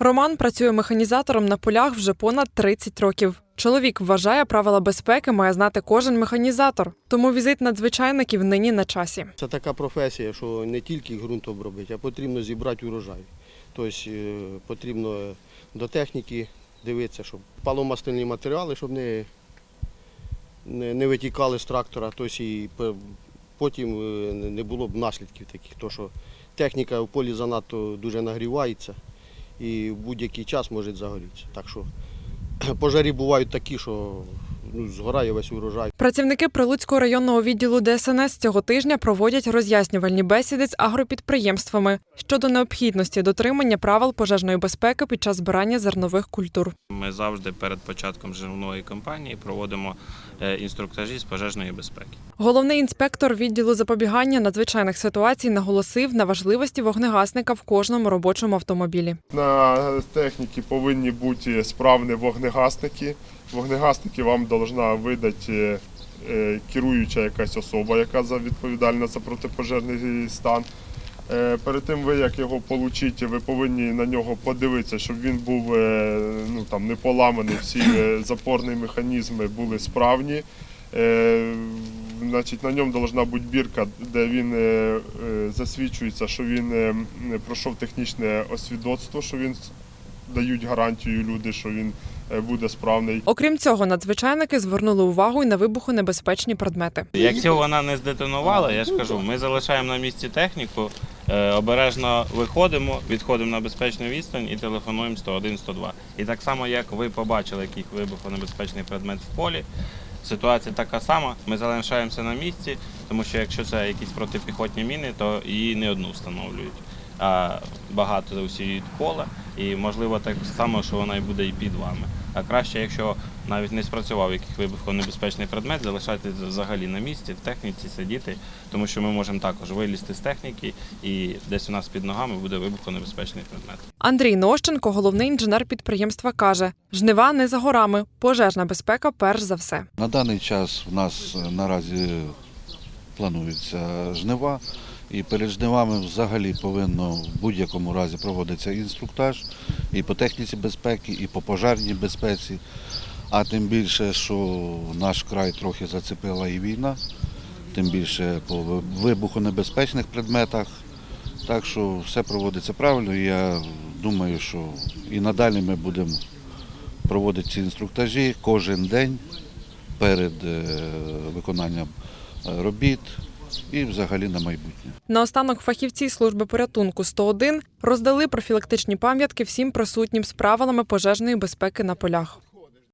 Роман працює механізатором на полях вже понад 30 років. Чоловік вважає, правила безпеки має знати кожен механізатор, тому візит надзвичайників нині на часі. Це така професія, що не тільки ґрунт обробити, а потрібно зібрати урожай. Тобто е, потрібно до техніки дивитися, щоб паломастильні матеріали, щоб не, не, витікали з трактора, тобто і потім е, не було б наслідків таких, то що техніка в полі занадто дуже нагрівається і в будь-який час може загорітися. Так що пожарі бувають такі, що ну, згорає весь урожай. Працівники Прилуцького районного відділу ДСНС цього тижня проводять роз'яснювальні бесіди з агропідприємствами щодо необхідності дотримання правил пожежної безпеки під час збирання зернових культур. Ми завжди перед початком жирної кампанії проводимо е, інструктажі з пожежної безпеки. Головний інспектор відділу запобігання надзвичайних ситуацій наголосив на важливості вогнегасника в кожному робочому автомобілі. На техніці повинні бути справні вогнегасники. Вогнегасники вам повинна видати е, керуюча якась особа, яка відповідальна за протипожежний стан. Е, Перед тим ви як його отримаєте, ви повинні на нього подивитися, щоб він був е, ну, там, не поламаний, всі запорні механізми були справні. Значить, на ньому повинна бути бірка, де він засвідчується, що він е, пройшов технічне освідоцтво, що він дають гарантію люди, що він е, буде справний. Окрім цього, надзвичайники звернули увагу й на вибухонебезпечні предмети. Якщо вона не здетонувала, я ж кажу, ми залишаємо на місці техніку, е, обережно виходимо, відходимо на безпечну відстань і телефонуємо 101-102. І так само, як ви побачили який вибухонебезпечний предмет в полі, ситуація така сама. Ми залишаємося на місці, тому що якщо це якісь протипіхотні міни, то її не одну встановлюють. А багато усіють поле, і можливо так само, що вона і буде і під вами. А краще, якщо навіть не спрацював якийсь вибухонебезпечний предмет, залишати взагалі на місці, в техніці сидіти, тому що ми можемо також вилізти з техніки, і десь у нас під ногами буде вибухонебезпечний предмет. Андрій Нощенко, головний інженер підприємства, каже: жнива не за горами, пожежна безпека перш за все. На даний час у нас е, наразі плануються жнива, і перед жнивами взагалі повинно в будь-якому разі проводитися інструктаж і по техніці безпеки, і по пожежній безпеці. А тим більше, що наш край трохи зацепила і війна, тим більше по вибухонебезпечних предметах. Так що все проводиться правильно. Я думаю, що і надалі ми будемо проводити ці інструктажі кожен день перед е, виконанням е, робіт і взагалі на майбутнє. Наостанок фахівці служби порятунку 101 роздали профілактичні пам'ятки всім присутнім з правилами пожежної безпеки на полях.